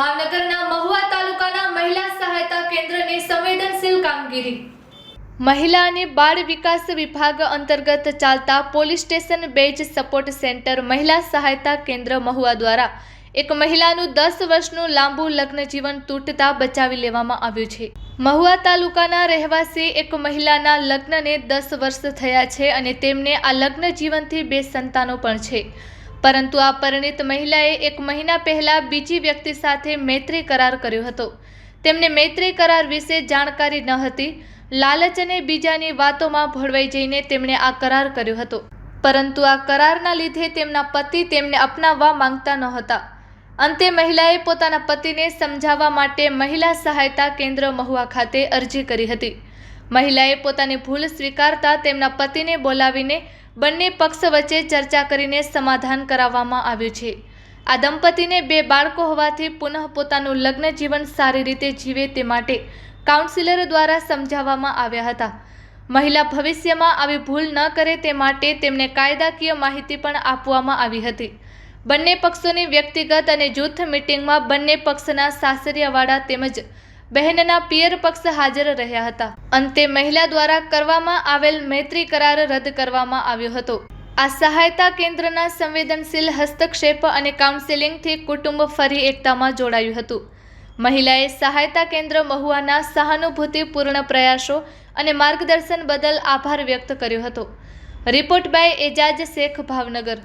ભાવનગરના મહુવા તાલુકાના મહિલા સહાયતા કેન્દ્રની સંવેદનશીલ કામગીરી. મહિલા અને બાળ વિકાસ વિભાગ અંતર્ગત ચાલતા police station based support centre મહિલા સહાયતા કેન્દ્ર મહુવા દ્વારા એક મહિલાનું દસ વર્ષનું લાંબુ લગ્ન જીવન તૂટતા બચાવી લેવામાં આવ્યું છે. મહુવા તાલુકાના રહેવાસી એક મહિલાના લગ્નને દસ વર્ષ થયા છે અને તેમને આ લગ્ન જીવનથી બે સંતાનો પણ છે. પરંતુ આ પરિણીત મહિલાએ એક મહિના પહેલાં બીજી વ્યક્તિ સાથે મૈત્રી કરાર કર્યો હતો. તેમને મૈત્રી કરાર વિશે જાણકારી ન હતી. લાલચ અને બીજાની વાતોમાં ભળવાઈ જઈને તેમણે આ કરાર કર્યો હતો. પરંતુ આ કરારના લીધે તેમના પતિ તેમને અપનાવવા માંગતા ન હતા. અંતે મહિલાએ પોતાના પતિને સમજાવવા માટે મહિલા સહાયતા કેન્દ્ર મહુવા ખાતે અરજી કરી હતી. મહિલાએ પોતાની ભૂલ સ્વીકારતા તેમના પતિને બોલાવીને બંને પક્ષ વચ્ચે ચર્ચા કરીને સમાધાન કરાવવામાં આવ્યું છે. આ દંપતીને બે બાળકો હોવાથી પુનઃ પોતાનું લગ્ન જીવન સારી રીતે જીવે તે માટે કાઉન્સિલર દ્વારા સમજાવવામાં આવ્યા હતા. મહિલા ભવિષ્યમાં આવી ભૂલ ન કરે તે માટે તેમને કાયદાકીય માહિતી પણ આપવામાં આવી હતી. બંને પક્ષોની વ્યક્તિગત અને જૂથ મિટિંગમાં બંને પક્ષના સાસરિયાવાળા તેમજ બહેનના પિયર પક્ષ હાજર રહ્યા હતા. અંતે મહિલા દ્વારા કરવામાં આવેલ મૈત્રી કરાર રદ કરવામાં આવ્યો હતો. આ સહાયતા કેન્દ્રના સંવેદનશીલ હસ્તક્ષેપ અને કાઉન્સેલિંગથી કુટુંબ ફરી એકતામાં જોડાયું હતું. મહિલાએ સહાયતા કેન્દ્ર મહુવાના સહાનુભૂતિપૂર્ણ પ્રયાસો અને માર્ગદર્શન બદલ આભાર વ્યક્ત કર્યો હતો. Report by Ejaz Shaikh Bhavnagar.